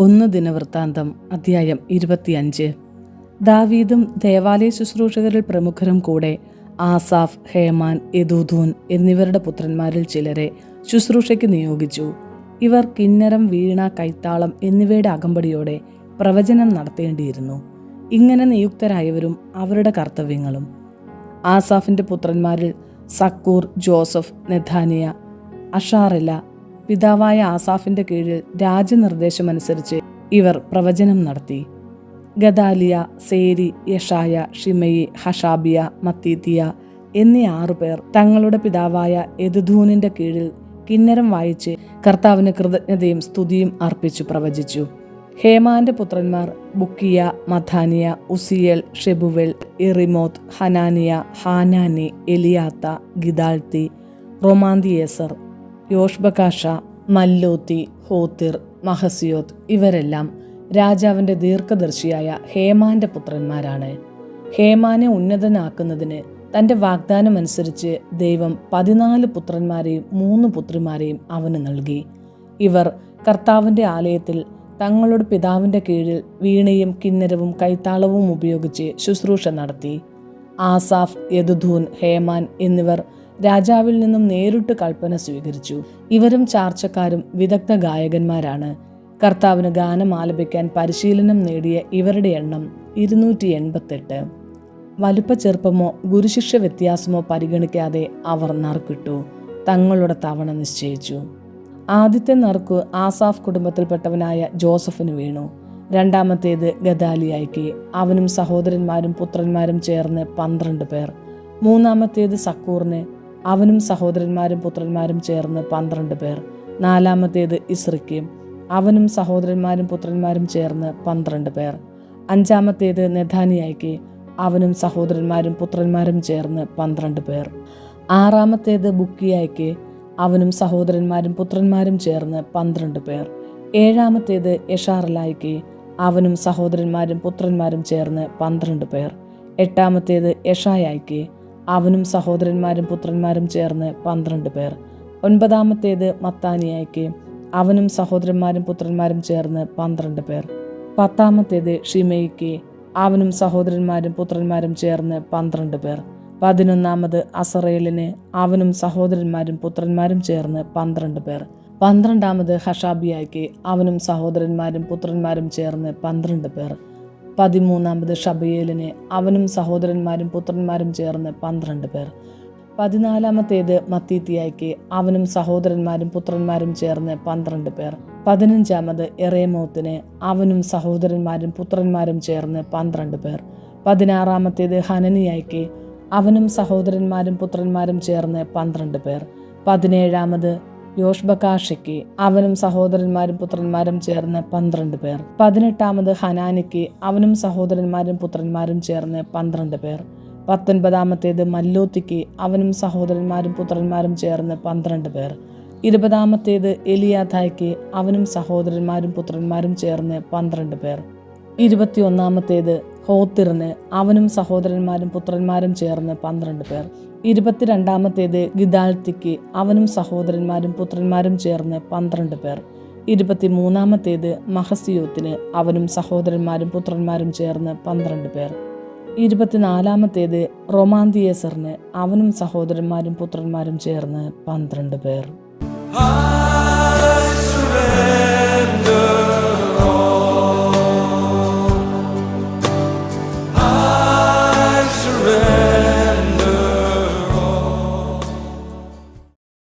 ഒന്ന് ദിനവൃത്താന്തം അധ്യായം ഇരുപത്തിയഞ്ച്. ദാവീദും ദേവാലയ ശുശ്രൂഷകരിൽ പ്രമുഖരും കൂടെ ആസാഫ് ഹേമാൻ യദൂദൂൻ എന്നിവരുടെ പുത്രന്മാരിൽ ചിലരെ ശുശ്രൂഷയ്ക്ക് നിയോഗിച്ചു. ഇവർ കിന്നരം വീണ കൈത്താളം എന്നിവയുടെ അകമ്പടിയോടെ പ്രവചനം നടത്തേണ്ടിയിരുന്നു. ഇങ്ങനെ നിയുക്തരായവരും അവരുടെ കർത്തവ്യങ്ങളും. ആസാഫിന്റെ പുത്രന്മാരിൽ സക്കൂർ ജോസഫ് നെഥാനിയ അഷാറില പിതാവായ ആസാഫിന്റെ കീഴിൽ രാജനിർദ്ദേശമനുസരിച്ച് ഇവർ പ്രവചനം നടത്തി. ഗദാലിയ സേരി യഷായ ഷിമയി ഹഷാബിയ മത്തീത്തിയ എന്നീ ആറുപേർ തങ്ങളുടെ പിതാവായ യദുധൂനിന്റെ കീഴിൽ കിന്നരം വായിച്ച് കർത്താവിന് കൃതജ്ഞതയും സ്തുതിയും അർപ്പിച്ചു പ്രവചിച്ചു. ഹേമാന്റെ പുത്രന്മാർ ബുക്കിയ മഥാനിയ ഉസിയൽ ഷെബുവെൽ ഇറിമോത്ത് ഹനാനിയ ഹാനാനി എലിയാത്ത ഗിദാൽത്തി റൊമാന്തിയേസർ യോഷ്ബകാഷ മല്ലോത്തി ഹോത്തിർ മഹസിയോത്ത് ഇവരെല്ലാം രാജാവിന്റെ ദീർഘദർശിയായ ഹേമാന്റെ പുത്രന്മാരാണ്. ഹേമാനെ ഉന്നതനാക്കുന്നതിന് തന്റെ വാഗ്ദാനമനുസരിച്ച് ദൈവം പതിനാല് പുത്രന്മാരെയും മൂന്ന് പുത്രിമാരെയും അവന് നൽകി. ഇവർ കർത്താവിന്റെ ആലയത്തിൽ തങ്ങളുടെ പിതാവിന്റെ കീഴിൽ വീണയും കിന്നരവും കൈത്താളവും ഉപയോഗിച്ച് ശുശ്രൂഷ നടത്തി. ആസാഫ് യദുധൂൻ ഹേമാൻ എന്നിവർ രാജാവിൽ നിന്നും നേരിട്ട് കൽപ്പന സ്വീകരിച്ചു. ഇവരും ചാർച്ചക്കാരും വിദഗ്ധ ഗായകന്മാരാണ്. കർത്താവിന് ഗാനം ആലപിക്കാൻ പരിശീലനം നേടിയ ഇവരുടെ എണ്ണം ഇരുന്നൂറ്റി എൺപത്തെട്ട് വലുപ്പ ചെറുപ്പമോ ഗുരുശിക്ഷ വ്യത്യാസമോ പരിഗണിക്കാതെ അവർ നറുക്കിട്ടു. തങ്ങളുടെ തവണ നിശ്ചയിച്ചു. ആദ്യത്തെ നറുക്ക് ആസാഫ് കുടുംബത്തിൽപ്പെട്ടവനായ ജോസഫിന് വീണു. രണ്ടാമത്തേത് ഗദാലിയായിക്ക്. അവനും സഹോദരന്മാരും പുത്രന്മാരും ചേർന്ന് പന്ത്രണ്ട് പേർ. മൂന്നാമത്തേത് സക്കൂറിന്. അവനും സഹോദരന്മാരും പുത്രന്മാരും ചേർന്ന് പന്ത്രണ്ട് പേർ. നാലാമത്തേത് ഇസ്രിക്കയും. അവനും സഹോദരന്മാരും പുത്രന്മാരും ചേർന്ന് പന്ത്രണ്ട് പേർ. അഞ്ചാമത്തേത് നെഥാനിയായിക്ക്. അവനും സഹോദരന്മാരും പുത്രന്മാരും ചേർന്ന് പന്ത്രണ്ട് പേർ. ആറാമത്തേത് ബുക്കിയായിക്ക്. അവനും സഹോദരന്മാരും പുത്രന്മാരും ചേർന്ന് പന്ത്രണ്ട് പേർ. ഏഴാമത്തേത് യഷാറലായിക്ക്. അവനും സഹോദരന്മാരും പുത്രന്മാരും ചേർന്ന് പന്ത്രണ്ട് പേർ. എട്ടാമത്തേത് യഷായായിക്ക്. അവനും സഹോദരന്മാരും പുത്രന്മാരും ചേർന്ന് പന്ത്രണ്ട് പേർ. ഒൻപതാമത്തേത് മത്താനിയായ്ക്ക്. അവനും സഹോദരന്മാരും പുത്രന്മാരും ചേർന്ന് പന്ത്രണ്ട് പേർ. പത്താമത്തേത് ഷിമയിക്ക് അവനും സഹോദരന്മാരും പുത്രന്മാരും ചേർന്ന് പന്ത്രണ്ട് പേർ. പതിനൊന്നാമത് അസറേലിന്. അവനും സഹോദരന്മാരും പുത്രന്മാരും ചേർന്ന് പന്ത്രണ്ട് പേർ. പന്ത്രണ്ടാമത് ഹഷാബിയായിക്ക്. അവനും സഹോദരന്മാരും പുത്രന്മാരും ചേർന്ന് പന്ത്രണ്ട് പേർ. പതിമൂന്നാമത് ഷബയേലിന് അവനും സഹോദരന്മാരും പുത്രന്മാരും ചേർന്ന് പന്ത്രണ്ട് പേർ. പതിനാലാമത്തേത് മത്തീത്തിയായ്ക്ക് അവനും സഹോദരന്മാരും പുത്രന്മാരും ചേർന്ന് പന്ത്രണ്ട് പേർ. പതിനഞ്ചാമത് എറേമോത്തിന് അവനും സഹോദരന്മാരും പുത്രന്മാരും ചേർന്ന് പന്ത്രണ്ട് പേർ. പതിനാറാമത്തേത് ഹനനിയായ്ക്ക് അവനും സഹോദരന്മാരും പുത്രന്മാരും ചേർന്ന് പന്ത്രണ്ട് പേർ. പതിനേഴാമത് യോഷ്ബകാഷയ്ക്ക് അവനും സഹോദരന്മാരും പുത്രന്മാരും ചേർന്ന് പന്ത്രണ്ട് പേർ. പതിനെട്ടാമത് ഹനാനിക്ക് അവനും സഹോദരന്മാരും പുത്രന്മാരും ചേർന്ന് പന്ത്രണ്ട് പേർ. പത്തൊൻപതാമത്തേത് മല്ലോത്തിക്ക് അവനും സഹോദരന്മാരും പുത്രന്മാരും ചേർന്ന് പന്ത്രണ്ട് പേർ. ഇരുപതാമത്തേത് എലിയാഥായ്ക്ക് അവനും സഹോദരന്മാരും പുത്രന്മാരും ചേർന്ന് പന്ത്രണ്ട് പേർ. ഇരുപത്തിയൊന്നാമത്തേത് ഹോത്തിറിന് അവനും സഹോദരന്മാരും പുത്രന്മാരും ചേർന്ന് പന്ത്രണ്ട് പേർ. ഇരുപത്തിരണ്ടാമത്തേത് ഗിദാൽത്തിക്ക് അവനും സഹോദരന്മാരും പുത്രന്മാരും ചേർന്ന് പന്ത്രണ്ട് പേർ. ഇരുപത്തിമൂന്നാമത്തേത് മഹസിയോത്തിന് അവനും സഹോദരന്മാരും പുത്രന്മാരും ചേർന്ന് പന്ത്രണ്ട് പേർ. ഇരുപത്തിനാലാമത്തേത് റൊമാന്തിയേസറിന് അവനും സഹോദരന്മാരും പുത്രന്മാരും ചേർന്ന് പന്ത്രണ്ട് പേർ.